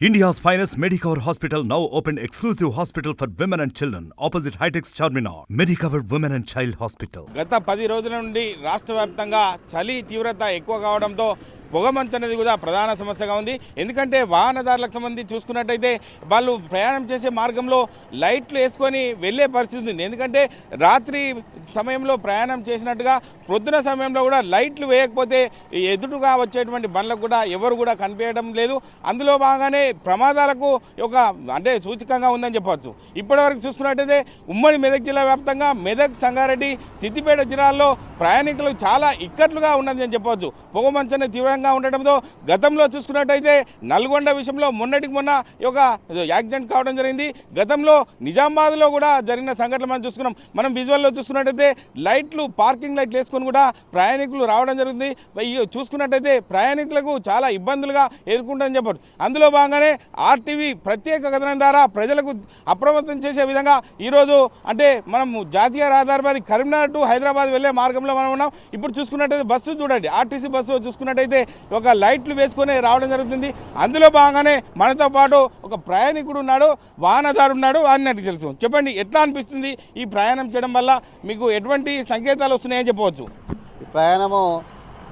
India's finest Medicover hospital now open exclusive hospital for women and children opposite HITEX Charminar Medicover women and child hospital గత పది రోజుల నుండి రాష్ట్ర వ్యాప్తంగా చలి తీవ్రత ఎక్కువ కావడంతో పొగమంచు అనేది కూడా ప్రధాన సమస్యగా ఉంది. ఎందుకంటే వాహనదారులకు సంబంధించి చూసుకున్నట్టయితే వాళ్ళు ప్రయాణం చేసే మార్గంలో లైట్లు వేసుకొని వెళ్ళే పరిస్థితి ఉంది. ఎందుకంటే రాత్రి సమయంలో ప్రయాణం చేసినట్టుగా ప్రొద్దున సమయంలో కూడా లైట్లు వేయకపోతే ఎదురుగా వచ్చేటువంటి బండ్లకు కూడా ఎవరు కూడా కనిపించడం లేదు. అందులో బాగానే ప్రమాదాలకు ఒక అంటే సూచకంగా ఉందని చెప్పవచ్చు ఇప్పటివరకు చూసుకున్నట్టయితే ఉమ్మడి మెదక్ జిల్లా వ్యాప్తంగా మెదక్ సంగారెడ్డి సిద్దిపేట జిల్లాల్లో ప్రయాణికులు చాలా ఇక్కట్లుగా ఉన్నది అని చెప్పవచ్చు పొగమంచని తీవ్రంగా ఉండటంతో గతంలో చూసుకున్నట్టయితే నల్గొండ విషయంలో మొన్నటికి మొన్న ఒక యాక్సిడెంట్ కావడం జరిగింది. గతంలో నిజామాబాద్లో కూడా జరిగిన సంఘటన మనం చూసుకున్నాం. మనం విజువల్లో చూసుకున్నట్టయితే లైట్లు పార్కింగ్ లైట్లు వేసుకొని కూడా ప్రయాణికులు రావడం జరుగుతుంది చూసుకున్నట్టయితే ప్రయాణికులకు చాలా ఇబ్బందులుగా ఎదుర్కొంటుందని చెప్పారు అందులో భాగంగానే ఆర్టీవీ ప్రత్యేక కథనం ద్వారా ప్రజలకు అప్రమత్తం చేసే విధంగా ఈరోజు అంటే మనం జాతీయ రహదారిపై కరీంనగర్ టు హైదరాబాద్ వెళ్ళే మార్గంలో మనం ఉన్నాం. ఇప్పుడు చూసుకున్నట్టయితే బస్సు చూడండి. ఆర్టీసీ బస్సు చూసుకున్నట్టయితే ఒక లైట్లు వేసుకొని రావడం జరుగుతుంది. అందులో భాగంగానే మనతో పాటు ఒక ప్రయాణికుడు ఉన్నాడు వాహనదారు ఉన్నాడు అని నాకు తెలుసు చెప్పండి ఎట్లా అనిపిస్తుంది ఈ ప్రయాణం చేయడం వల్ల మీకు ఎటువంటి సంకేతాలు వస్తున్నాయని చెప్పవచ్చు? ఈ ప్రయాణము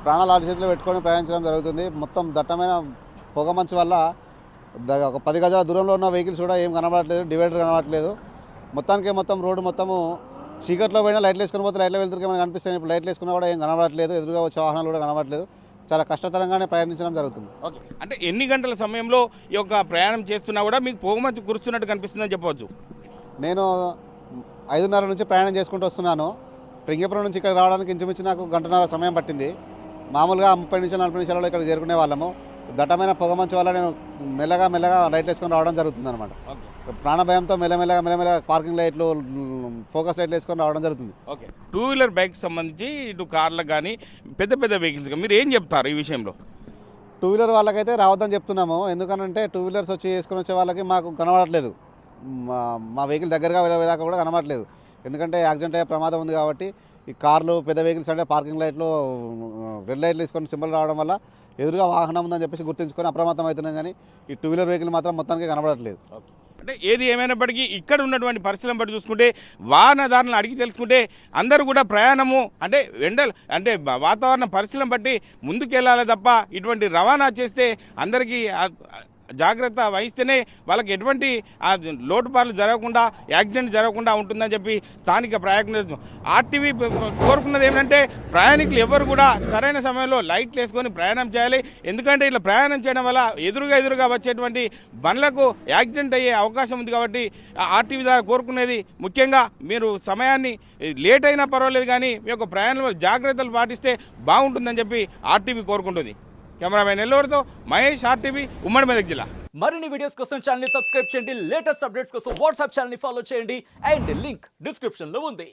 ప్రాణాలు ఆరు చేతిలో పెట్టుకొని ప్రయాణించడం జరుగుతుంది. మొత్తం దట్టమైన పొగ మంచు వల్ల ఒక పది గజాల దూరంలో ఉన్న వెహికల్స్ కూడా ఏం కనబడట్లేదు డివైడర్ కనబడట్లేదు. మొత్తానికి మొత్తం రోడ్డు మొత్తము చీకట్లో పోయినా లైట్లు వేసుకుని పోతే లైట్లు వెళ్తురికి మనకు కనిపిస్తాయి ఇప్పుడు లైట్లు వేసుకున్నా కూడా ఏం కనబడట్లేదు. ఎదురుగా వచ్చే వాహనాలు కూడా కనబడట్లేదు. చాలా కష్టతరంగానే ప్రయాణించడం జరుగుతుంది. ఓకే. అంటే ఎన్ని గంటల సమయంలో ఈ యొక్క ప్రయాణం చేస్తున్నా కూడా మీకు పొగమంచు కురుస్తున్నట్టు కనిపిస్తుందని చెప్పవచ్చు? నేను ఐదున్నర నుంచి ప్రయాణం చేసుకుంటూ వస్తున్నాను. పింగపురం నుంచి ఇక్కడ రావడానికి ఇంచుమించు నాకు గంటన్నర సమయం పట్టింది. మామూలుగా ముప్పై నిమిషాలు నలభై నిమిషాలలో ఇక్కడ చేరుకునే వాళ్ళము. దట్టమైన పొగమంచు వల్ల నేను మెల్లగా మెల్లగా లైట్ వేసుకొని రావడం జరుగుతుంది అనమాట ఓకే. ప్రాణభయంతో మెల్లమెల్లగా మెల్లమెల్లగా పార్కింగ్ లైట్లు ఫోకస్ లైట్లు వేసుకొని రావడం జరుగుతుంది. ఓకే. టూ వీలర్ బైక్ సంబంధించి ఇటు కార్లకు కానీ పెద్ద పెద్ద వెహికల్స్ మీరు ఏం చెప్తారు ఈ విషయంలో? టూ వీలర్ వాళ్ళకైతే రావద్దని చెప్తున్నాము. ఎందుకనంటే టూ వీలర్స్ వచ్చి వేసుకొని వచ్చే వాళ్ళకి మాకు కనబడట్లేదు. మా మా వెహికల్ దగ్గరగా వెళ్ళేదాకా కూడా కనబడట్లేదు. ఎందుకంటే యాక్సిడెంట్ అయ్యే ప్రమాదం ఉంది కాబట్టి ఈ కార్లు పెద్ద వెహికల్స్ అంటే పార్కింగ్ లైట్లు రెడ్ లైట్లు వేసుకొని సింబల్ రావడం వల్ల ఎదురుగా వాహనం ఉందని చెప్పేసి గుర్తుంచుకొని అప్రమత్తం అవుతున్నాం కానీ ఈ టూ వీలర్ వెహికల్ మాత్రం మొత్తానికి కనబడట్లేదు. అంటే ఏది ఏమైనప్పటికీ ఇక్కడ ఉన్నటువంటి పరిస్థితులను బట్టి చూసుకుంటే వాహనదారులను అడిగి తెలుసుకుంటే అందరూ కూడా ప్రయాణము అంటే ఎండలు అంటే వాతావరణ పరిస్థితులను బట్టి ముందుకెళ్ళాలి తప్ప ఇటువంటి రవాణా చేస్తే అందరికీ జాగ్రత్త వహిస్తేనే వాళ్ళకి ఎటువంటి లోటుపాట్లు జరగకుండా యాక్సిడెంట్ జరగకుండా ఉంటుందని చెప్పి స్థానిక ప్రయాణికులు ఆర్టీవీ కోరుకున్నది ఏంటంటే ప్రయాణికులు ఎవరు కూడా సరైన సమయంలో లైట్లు వేసుకొని ప్రయాణం చేయాలి. ఎందుకంటే ఇట్లా ప్రయాణం చేయడం వల్ల ఎదురుగా ఎదురుగా వచ్చేటువంటి బండ్లకు యాక్సిడెంట్ అయ్యే అవకాశం ఉంది కాబట్టి ఆ ఆర్టీవీ ద్వారా కోరుకునేది ముఖ్యంగా మీరు సమయాన్ని లేట్ అయినా పర్వాలేదు కానీ మీ యొక్క ప్రయాణంలో జాగ్రత్తలు పాటిస్తే బాగుంటుందని చెప్పి ఆర్టీవీ కోరుకుంటుంది. కెమెరామెన్ ఎల్లూరుతో మహేష్ ఆర్టీవీ ఉమ్మడి మెదక్ జిల్లా. మరిన్ని వీడియోస్ కోసం ఛానల్ సబ్స్క్రైబ్ చేయండి. లేటెస్ట్ అప్డేట్స్ కోసం వాట్సాప్ ఛానల్ ఫాలో చేయండి. అండ్ లింక్ డిస్క్రిప్షన్లో ఉంది.